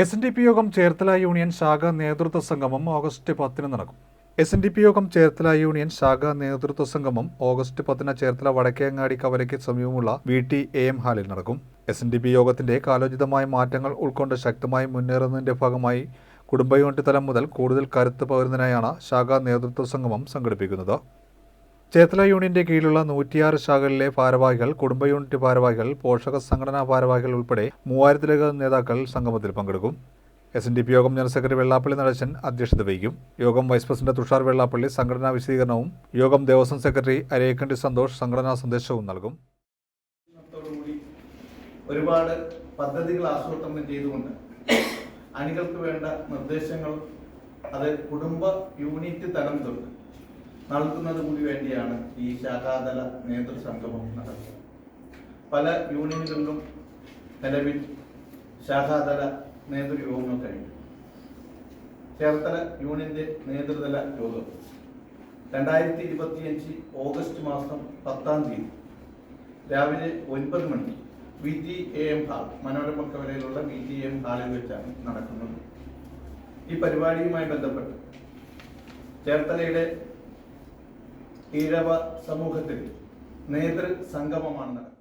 S N D P യോഗം Cherthala union ശാഖ നേതൃത്വ സംഗമം ഓഗസ്റ്റ് പത്തിന് നടക്കും. എസ് എൻ ഡി പി യോഗം ചേർത്തല യൂണിയൻ ശാഖ നേതൃത്വ സംഗമം ഓഗസ്റ്റ് പത്തിന് ചേർത്തല വടക്കേങ്ങാടി കവലയ്ക്ക് സമീപമുള്ള വി ടി എ എം ഹാളിൽ നടക്കും. എസ് എൻ ഡി പി യോഗത്തിന്റെ കാലോചിതമായ മാറ്റങ്ങൾ ഉൾക്കൊണ്ട് ശക്തമായി മുന്നേറുന്നതിന്റെ ഭാഗമായി കുടുംബ യൂണിറ്റ് തലം മുതൽ കൂടുതൽ കരുത്ത് പകരുന്നതിനായാണ് ശാഖാ നേതൃത്വ സംഗമം സംഘടിപ്പിക്കുന്നത്. ചേത്തല യൂണിയന്റെ കീഴിലുള്ള നൂറ്റിയാറ് ശാഖകളിലെ ഭാരവാഹികൾ കുടുംബ യൂണിറ്റ് ഭാരവാഹികൾ പോഷക സംഘടനാ ഭാരവാഹികൾ ഉൾപ്പെടെ മൂവായിരത്തിലധികം നേതാക്കൾ സംഗമത്തിൽ പങ്കെടുക്കും. എസ് എൻ ഡി പി യോഗം ജനറൽ സെക്രട്ടറി വെള്ളാപ്പള്ളി നടേശൻ അധ്യക്ഷത വഹിക്കും. യോഗം വൈസ് പ്രസിഡന്റ് തുഷാർ വെള്ളാപ്പള്ളി സംഘടനാ വിശദീകരണവും യോഗം ദേവസ്വം സെക്രട്ടറി അരേക്കണ്ടി സന്തോഷ് സംഘടനാ സന്ദേശവും നൽകും. ഒരുപാട് പദ്ധതികൾ ആസൂത്രണം ചെയ്തുകൊണ്ട് അണികൾക്ക് വേണ്ട നിർദ്ദേശങ്ങൾ അത് കുടുംബ യൂണിറ്റ് തരം തൊട്ട് നൽകുന്നത് കൂടി വേണ്ടിയാണ് ഈ ശാഖാതല നേതൃസംഗമം നടത്തുന്നത് പല യൂണിയനുകളിലും നിലവിൽ ശാഖാതല നേതൃയോഗങ്ങൾ കഴിഞ്ഞു. ചേർത്തല യൂണിയന്റെ നേതൃതല യോഗം. രണ്ടായിരത്തി ഇരുപത്തിയഞ്ച് ഓഗസ്റ്റ് മാസം പത്താം തീയതി രാവിലെ ഒൻപത് മണിക്ക് V T A M hall Manorama കവലയിലുള്ള V T M ഹാളിൽ വെച്ചാണ് നടക്കുന്നത്. ഈ പരിപാടിയുമായി ബന്ധപ്പെട്ട് ചേർത്തലയുടെ ഈഴവ സമൂഹത്തിൽ നേതൃ സംഗമമാണ് നടക്കുന്നത്.